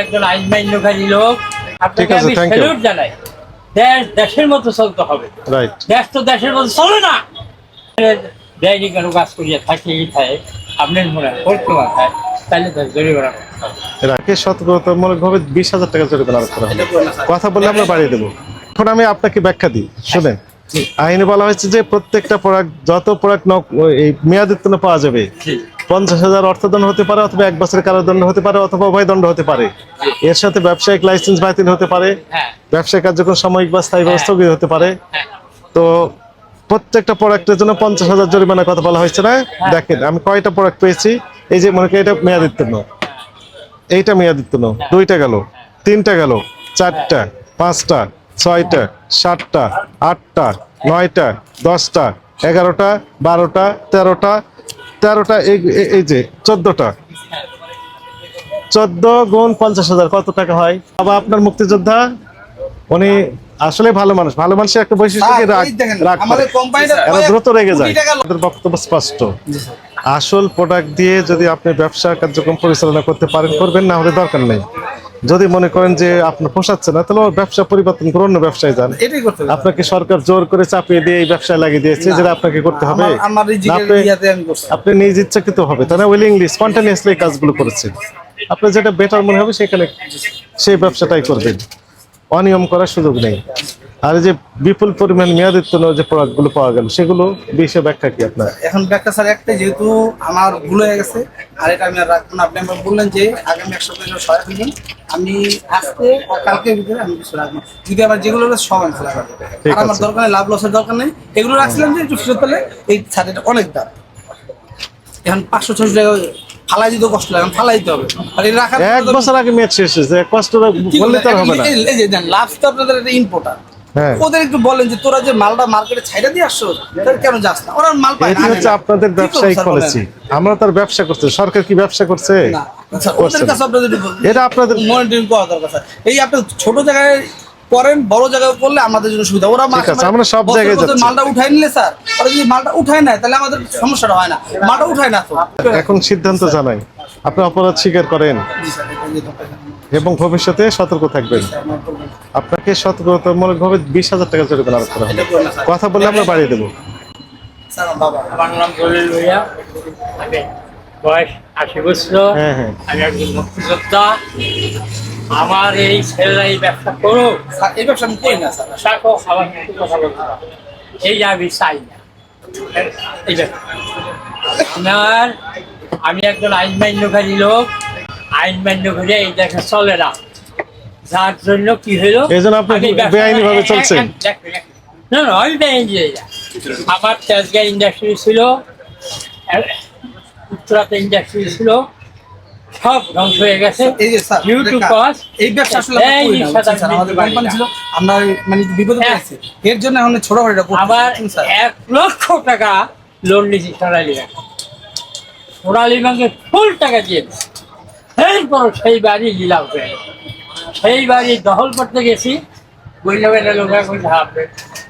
একজন আইনমান্যকারী লোক। আপনাকে আমি স্যালুট জানাই। দেশ দেশের মতো চলতে হবে। দেশ তো দেশের মতো চলে না। দেয়নি কেন কাজ করিয়া থাকে এই থাকে। আপনার মনে হয় করতে মাথায় তাহলে তো জরিমানা করতে হবে। ভাবে বিশ হাজার টাকা জরিমানা করা হবে। কথা বললে আমরা বাড়িয়ে দেবো। এখন আমি আপনাকে ব্যাখ্যা দিই। শুনেন আইনে বলা হয়েছে যে প্রত্যেকটা প্রোডাক্ট যত প্রোডাক্ট এই মেয়াদোত্তীর্ণ পাওয়া যাবে পঞ্চাশ হাজার অর্থদণ্ড হতে পারে অথবা এক বছরের কারাদণ্ড হতে পারে অথবা উভয় দণ্ড হতে পারে। এর সাথে ব্যবসায়িক লাইসেন্স বাতিল হতে পারে। হ্যাঁ। ব্যবসায়িক কার্যক্রম সাময়িক বা স্থায়ী হ্যাঁ। স্থগিত হতে পারে। হ্যাঁ। তো প্রত্যেকটা প্রোডাক্টের জন্য পঞ্চাশ হাজার জরিমানার কথা বলা হয়েছে না? দেখেন আমি কয়টা প্রোডাক্ট পেয়েছি? এই যে মনে করি এটা মেয়াদিত্তীর্ণ এইটা মেয়াদিত্তীর্ণ দুইটা গেল। তিনটা গেল। চারটা পাঁচটা ছয়টা সাতটা আটটা নয়টা দশটা এগারোটা বারোটা তেরোটা তেরোটা এই- যে চোদ্দটা। চোদ্দ গুণ পঞ্চাশ হাজার কত টাকা হয়? আবার আপনার মুক্তিযোদ্ধা উনি আসলে ভালো মানুষ। ভালো মানুষের একটা বৈশিষ্ট্য রাগ এরা দ্রুত রেগে যায়। আমাদের বক্তব্য স্পষ্ট। আসল প্রোডাক্ট দিয়ে যদি আপনি ব্যবসা কার্যক্রম পরিচালনা করতে পারেন করবেন না হলে দরকার নেই। যদি মনে করেন যে আপনার পোষাচ্ছে না তাহলে ব্যবসা পরিবর্তন করে অন্য ব্যবসায় যান। আপনাকে সরকার জোর করে চাপিয়ে দিয়ে এই ব্যবসায় লাগিয়ে দিয়েছে যেটা আপনাকে করতে হবে। আপনি- নিজ ইচ্ছাকৃত হবে না? উইলিংলি স্পন্টানিয়াসলি কাজগুলো করেছেন। আপনার যেটা বেটার মনে হবে সেখানে সেই ব্যবসাটাই করবেন। অনিয়ম করার সুযোগ নেই। আর যে বিপুল পরিমাণ মেয়াদিত্ব যে প্রোডাক্টগুলো পাওয়া গেল সেগুলো বিষয়ে ব্যাখ্যা কি আপনার? এখন ব্যাখ্যা স্যার একটাই যেহেতু আমার ভুল হয়ে গেছে আর এটা আমি রাখব না। আপনি আমার বললেন যে আগামী এক সপ্তাহে সহায় হয়ে যান। আমি আজকে আর কালকের ভিতরে আমি কিছু রাখব যদি আমার যেগুলো রয়েছে সব আমি ফেলা আর আমার দরকার নেই লাভ লসের দরকার নেই। এগুলো রাখছিলাম যে একটু ফেরত পেলে এই ছাড়টা অনেক দাম। এখন পাঁচশো ছশো টাকা ফালাই দিতে কষ্ট লাগে এখন ফালাই দিতে হবে। আর এই রাখার এক বছর আগে মেয়াদ শেষ হয়েছে কষ্ট বললে তো হবে না। এই- এই যে দেন লাভ তো আপনাদের ইম্পোর্টার হ্যাঁ। ওদের একটু বলেন যে তোরা যে মালটা মার্কেটে ছাইড়া দিয়ে আসছো তাহলে কেন যাস না? ওরা মাল পায় না, হচ্ছে আপনাদের ব্যবসায়িক পলিসি আমরা তার ব্যবসা করছি সরকার কি ব্যবসা করছে? এটা আপনাদের মনিটরিং করা দরকার এই আপনি ছোট জায়গায় করেন বড় জায়গায় করলে আমাদের জন্য সুবিধা। ওরা আমরা সব জায়গায় মালটা উঠাই নিলে স্যার ওরা যদি মালটা উঠায় নেয় তাহলে আমাদের সমস্যাটা হয় না। মালটা উঠায় না তো। এখন সিদ্ধান্ত জানাই। আপনি অপরাধ স্বীকার করেন। এবং ভবিষ্যতে সতর্ক থাকবেন। আপনাকে সতর্কতামূলক ভাবে বিশ হাজার টাকা জরিমানা আরোপ করা হবে। না। কথা বললে আমরা বাড়িয়ে দেবো। আমার নাম বয়স আশি বছর। হ্যাঁ হ্যাঁ। আমি একজন মুক্তিযোদ্ধা। আমার এই ছেলেরা এই ব্যবসা করো। এই ব্যবসা আমি করি না স্যার। থাকো আমার কথা বলতে এই যে আমি চাই না। এই আমার আমি একজন আইন মান্যকারী লোক। আইন মান্যকারী এই দেখা চলে না। যার জন্য কি হলো। এক- এক- এক- না না আমি বেআইনি আমার তেজগাঁ ইন্ডাস্ট্রি ছিল। উত্তরাতে ইন্ডাস্ট্রি ছিল। সব ধ্বংস হয়ে গেছে। এই যে স্যার এই ব্যবসা আসলে আমাদের কোম্পানি ছিল আমরা মানে বিপদে হ্যাঁ। পড়েছি। এর জন্য এখন ছোট আবার এক লক্ষ টাকা লোন নিয়েছি সোনালী ব্যাংক। সোনালী ব্যাংকে ফুল টাকা দিয়ে। এরপর সেই বাড়ি লিলাম হয়ে। সেই বাড়ি দখল করতে গেছি। বললে লোক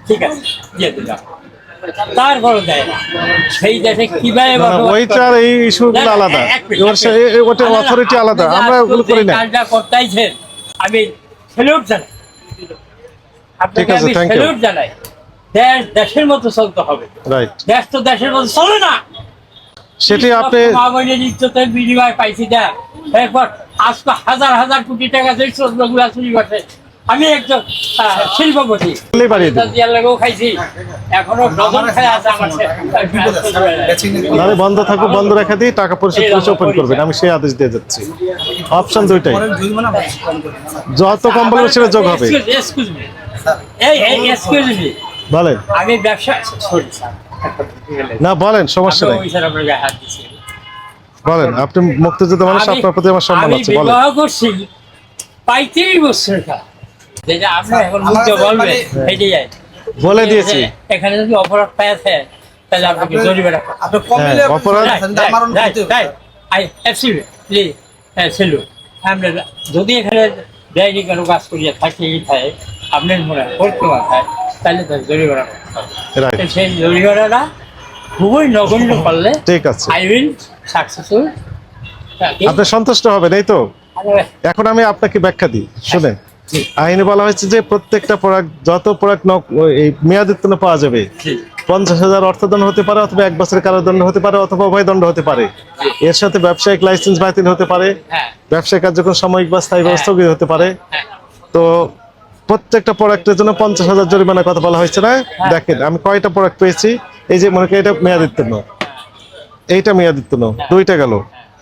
ঠিক আছে দিয়ে দিলাম। তারপর দেয় না। সেই দেশে কীভাবে ওইটার এই ইস্যুগুলো আলাদা। সে- মিনিট। এ- ওটার আলাদা, অথরিটি আলাদা। আমরা ওগুলো করি না। কাজটা করতেইছেন আমি স্যালুট জানাই। আপনাকে আছে, you. স্যালুট জানাই। দেশ দেশের মতো চলতে হবে। রাইট দেশ তো দেশের মতো চলে না। সেটি আপনি মা বোনের ইজ্জতের বিনিময় পাইছি দেখ। এরপর আজকে হাজার হাজার কোটি টাকা যে শ্রদ্ধগুলা চুরি করছে আমি একজন শিল্পপতি। খাইছি। এখনও আছে বন্ধ থাকুক বন্ধ রেখে দিয়ে টাকা পরিশোধ করে ওপেন করবেন। আমি সেই আদেশ দিয়ে যাচ্ছি। অপশন দুইটাই। যত কম বলবে সেটা যোগ হবে। বলেন। আমি ব্যবসা না বলেন সমস্যা নেই। বলেন আপনি মুক্তিযোদ্ধা মানুষ আপনার প্রতি আমার সম্মান আছে বলেন। বিবাহ করছি পঁয়ত্রিশ বছর যেটা আপনি এখন মুখে কাছে বলবেন মানে- বলে দিয়েছি। এখানে যদি অপরাধ পেয়েছে তাহলে আপনাকে আপনি- জরিমানা আপনি হ্যাঁ, অপরাধ-। আই প্লিজ হ্যাঁ আমরা যদি এখানে বেআইনি কোনো কাজ করিয়া থাকে আপনার মনে হয় করতে মাথায় তাহলে তার জরিমানা করতে সেই জরিমানাটা খুবই নগণ্য করলে ঠিক আছে। আই উইল সাকসেসফুল আপনি সন্তুষ্ট হবেন এই তো? এখন আমি আপনাকে ব্যাখ্যা দিই শুনেন। জি। আইনে বলা হয়েছে যে প্রত্যেকটা প্রোডাক্ট যত প্রোডাক্ট এই মেয়াদোত্তীর্ণ পাওয়া যাবে। পঞ্চাশ হাজার অর্থদণ্ড হতে পারে অথবা এক বছরের কারাদণ্ড হতে পারে অথবা উভয় দণ্ড হতে পারে। এর সাথে ব্যবসায়িক লাইসেন্স বাতিল হতে পারে। হ্যাঁ। ব্যবসায়িক কার্যক্রম সাময়িক বা স্থায়ী হ্যাঁ। স্থগিত হতে পারে। হ্যাঁ। তো প্রত্যেকটা প্রোডাক্টের জন্য পঞ্চাশ হাজার জরিমানার কথা বলা হয়েছে না? হ্যাঁ। দেখেন আমি কয়টা প্রোডাক্ট পেয়েছি? এই যে মনে করি এটা মেয়াদোত্তীর্ণ এইটা মেয়াদোত্তীর্ণ দুইটা গেল।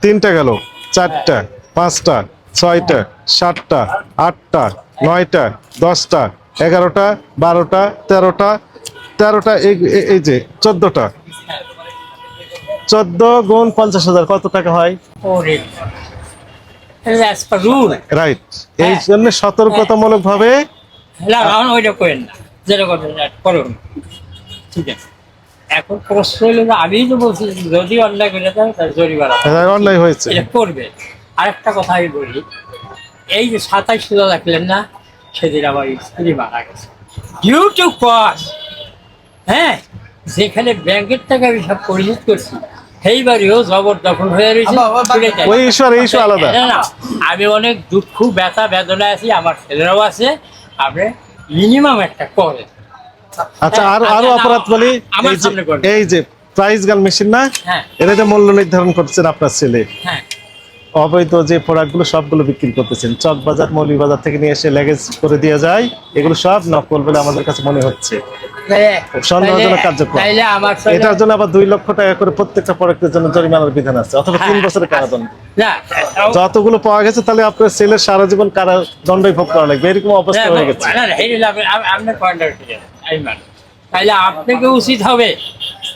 তিনটা গেল। চারটা পাঁচটা ছয়টা সাতটা আটটা নয়টা দশটা এগারোটা বারোটা তেরোটা তেরোটা এই এই- এই যে চোদ্দটা। চোদ্দ গুণ পঞ্চাশ হাজার কত টাকা হয়? রাইট। এই হ্যাঁ। জন্য সতর্কতামূলক ভাবে এখন প্রশ্ন হলো তো বলছি যদি অন্যায় করে দেয় জরিমানা। অন্যায় হয়েছে। করবে। আরেকটা কথা আমি বলি। এই যে সাতাইশ হাজার রাখলেন না সেদিন আমার স্ত্রী মারা গেছে। ডিউ টু কস হ্যাঁ যেখানে ব্যাংকের টাকা আমি সব পরিশোধ করছি সেই বাড়িও জবরদখল হয়ে রয়েছে। ওই এই আলাদা। আমি অনেক দুঃখ ব্যথা বেদনা আছি আমার ছেলেরাও আছে। আপনি মিনিমাম একটা করে আচ্ছা হ্যাঁ, আরও আরও অপরাধ বলি। আমার এই যে- সামনে করবে। এই যে প্রাইস গান মেশিন না হ্যাঁ। এটা মূল্য নির্ধারণ করছেন আপনার ছেলে। হ্যাঁ। অবৈধ যে প্রোডাক্টগুলো সবগুলো বিক্রি করতেছেন। চক বাজার মৌলী বাজার থেকে নিয়ে এসে লেগেজ করে দিয়ে যায়। এগুলো সব নকল বলে আমাদের কাছে মনে হচ্ছে। সন্দেহজনক কার্যক্রম। এটার জন্য আবার দুই লক্ষ টাকা করে প্রত্যেকটা প্রোডাক্টের জন্য জরিমানার বিধান আছে। অথবা তিন হ্যাঁ। বছরের কারাদণ্ড। যতগুলো পাওয়া গেছে তাহলে আপনার ছেলের সারা জীবন কারাদণ্ডই ভোগ করা লাগবে। এরকম অবস্থা হয়ে গেছে। না, না, এই হলো আপনি- আপ- আপনার পয়েন্টটা ঠিক আছে, আমি। তাইলে আপনাকে উচিত হবে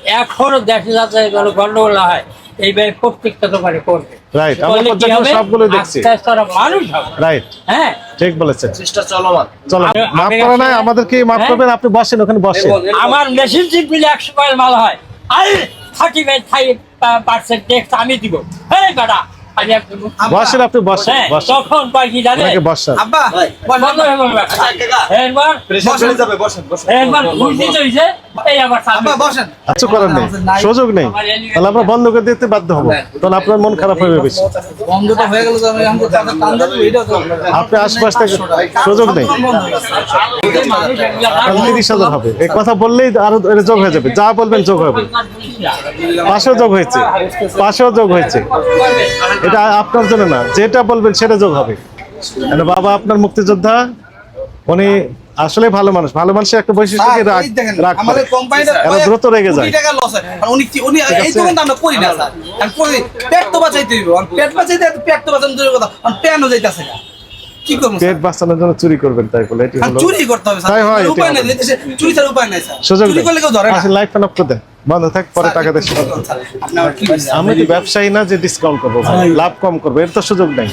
এখনও দেখা যাচ্ছে গন্ডগোল হয় এইভাবে প্রত্যেকটা দোকানে করবে। Right, আমরা সবগুলো দেখছি। মানুষ রাইট হ্যাঁ। ঠিক বলেছেন। চেষ্টা চলমান। চলো মাফ করে করা নাই আমাদেরকে মাফ হ্যাঁ? করবেন আপনি বসেন ওখানে বসেন। আমার মেশিন চিপ মিলে একশো কয়েল মাল হয়। আর থার্টি ফাইভ পার্সেন্ট ট্যাক্স আমি দিব। এই বেটা বসেন আপনি বসেন হ্যাঁ, তখন কি জানে বসান। আব্বা আচ্ছা করার নেই। সুযোগ নেই। তাহলে আমরা বন্ধ করে দিতে বাধ্য হব। তখন আপনার মন খারাপ হবে বেশি। হয়ে আপনি আশপাশ থেকে সুযোগ নেই। বন্ধ হয়ে গেছে। এই মানুষ এগুলা না তাহলে তিরিশ হাজার হবে। এই কথা বললেই আরও এটা যোগ হয়ে যাবে। যা বলবেন যোগ হবে। পাশেও যোগ হয়েছে। পাশেও যোগ হয়েছে। এটা আপনার জন্য না যেটা বলবেন সেটা যোগ হবে। বাবা আপনার মুক্তিযোদ্ধা উনি আসলে ভালো মানুষ ভালো মানুষের একটা বৈশিষ্ট্য কি রাগ রাগ আমাদের কোম্পানিটা এরা দ্রুত রেগে যায়। কোটি টাকা লস হয়। আর উনি উনি এই আছে? আমরা করি না স্যার। আর করি পেট তো বাঁচাইতে হইব। আর পেট বাঁচাইতে পেট তো বাঁচানো দূরের কথা। আর পেনও যাইতাছে না। কি করব পেট বাঁচানোর জন্য চুরি করবেন তাই বলে এটি হলো চুরি করতে হবে স্যার। উপায় নাই চুরি ছাড়া উপায় নাই স্যার। চুরি করলে কেউ ধরে না। লাইফ অফ করে দেন। বন্ধ থাক পরে টাকা দেশ আমার কি ব্যবসায়ী না যে ডিসকাউন্ট করব ভাই, লাভ কম করব এর তো সুযোগ নেই।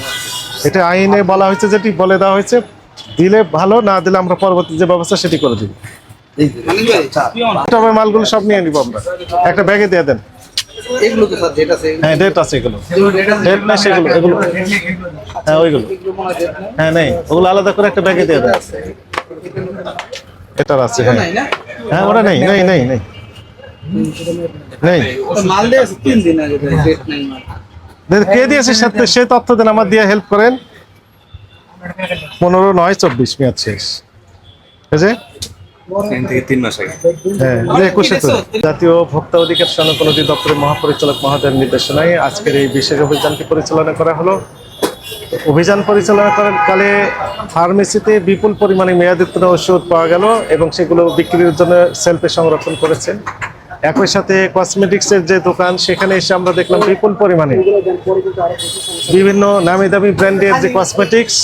এটা আইনে বলা হয়েছে যেটি বলে দেওয়া হয়েছে দিলে ভালো না দিলে আমরা পরবর্তী যে ব্যবস্থা সেটি করে দিব। তবে মালগুলো সব নিয়ে নিব আমরা। একটা ব্যাগে দিয়ে দেন। হ্যাঁ ডেট আছে এগুলো। ডেট না সেগুলো এগুলো হ্যাঁ ওইগুলো। হয় নাই। হ্যাঁ ওগুলো আলাদা করে একটা ব্যাগে দিয়ে দেন। এটার আছে হ্যাঁ? হ্যাঁ ওরা নেই নেই নেই নেই। নেই। কে দিয়েছে সে তথ্য দেন আমার দিয়ে হেল্প করেন। পনেরো নয় চব্বিশ মেয়াদ শেষ। ঠিক আছে হ্যাঁ জাতীয় ভোক্তা অধিকার সনকন অধিদপ্তরের মহাপরিচালক মহোদয়ের নির্দেশনায় আজকের এই বিশেষ অভিযানটি পরিচালনা করা হলো। অভিযান পরিচালনা করার কালে ফার্মেসিতে বিপুল পরিমাণে মেয়াদোত্তীর্ণ ওষুধ পাওয়া গেল এবং সেগুলো বিক্রির জন্য সেলফে সংরক্ষণ করেছেন। একই সাথে কসমেটিক্সের যে দোকান, সেখানে এসে আমরা দেখলাম বিপুল পরিমাণে। বিভিন্ন নামি দামি ব্র্যান্ডের যে কসমেটিক্স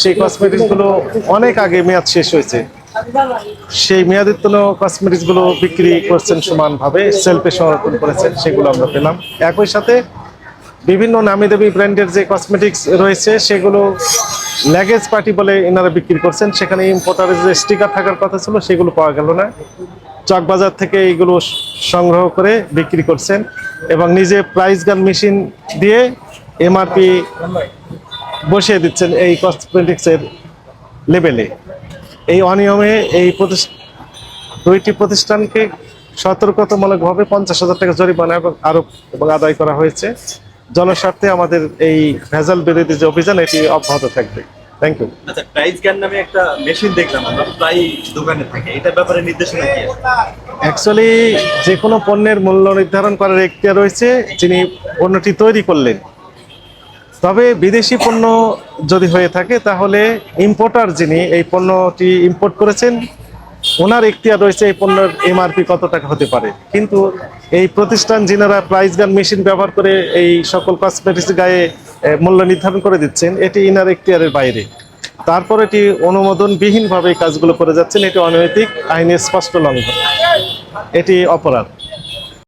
সেই কসমেটিক্সগুলো অনেক আগে মেয়াদ শেষ হয়েছে। সেই মেয়াদোত্তীর্ণ কসমেটিক্সগুলো বিক্রি করছেন সমানভাবে সেলফে সংরক্ষণ করেছেন, সেগুলো আমরা পেলাম। একই সাথে বিভিন্ন নামি দামি ব্র্যান্ডের যে কসমেটিক্স রয়েছে, সেগুলো ল্যাগেজ পার্টি বলে এনারা বিক্রি করছেন। সেখানে ইম্পোর্টারের যে স্টিকার থাকার কথা ছিল, সেগুলো পাওয়া গেল না। চকবাজার থেকে এইগুলো সংগ্রহ করে বিক্রি করছেন এবং নিজে প্রাইস গান মেশিন দিয়ে এমআরপি বসিয়ে দিচ্ছেন এই কসমেটিক্সের লেভেলে এই অনিয়মে এই দুইটি প্রতিষ্ঠানকে সতর্কতামূলকভাবে পঞ্চাশ হাজার টাকা জরিমানা এবং আরোপ এবং আদায় করা হয়েছে। জনস্বার্থে আমাদের এই ভেজাল বিরোধী যে অভিযান, এটি অব্যাহত থাকবে। থ্যাংক ইউ আচ্ছা প্রাইস গান নামে একটা মেশিন দেখলাম আমরা প্রায় দোকানে থাকে। এটার ব্যাপারে নির্দেশনা কি অ্যাকচুয়ালি যে কোনো পণ্যের মূল্য নির্ধারণ করার এখতিয়ার রয়েছে যিনি পণ্যটি তৈরি করলেন। তবে বিদেশি পণ্য যদি হয়ে থাকে তাহলে ইম্পোর্টার যিনি এই পণ্যটি ইম্পোর্ট করেছেন ওনার এখতিয়ার রয়েছে এই পণ্যের এমআরপি কত টাকা হতে পারে। কিন্তু এই প্রতিষ্ঠান যিনারা প্রাইস গান মেশিন ব্যবহার করে এই সকল কসমেটিক্স গায়ে মূল্য নির্ধারণ করে দিচ্ছেন। এটি ইনার এখতিয়ারের বাইরে। তারপর এটি অনুমোদনবিহীনভাবে এই কাজগুলো করে যাচ্ছেন। এটি অনৈতিক আইনের স্পষ্ট লঙ্ঘন। এটি অপরাধ।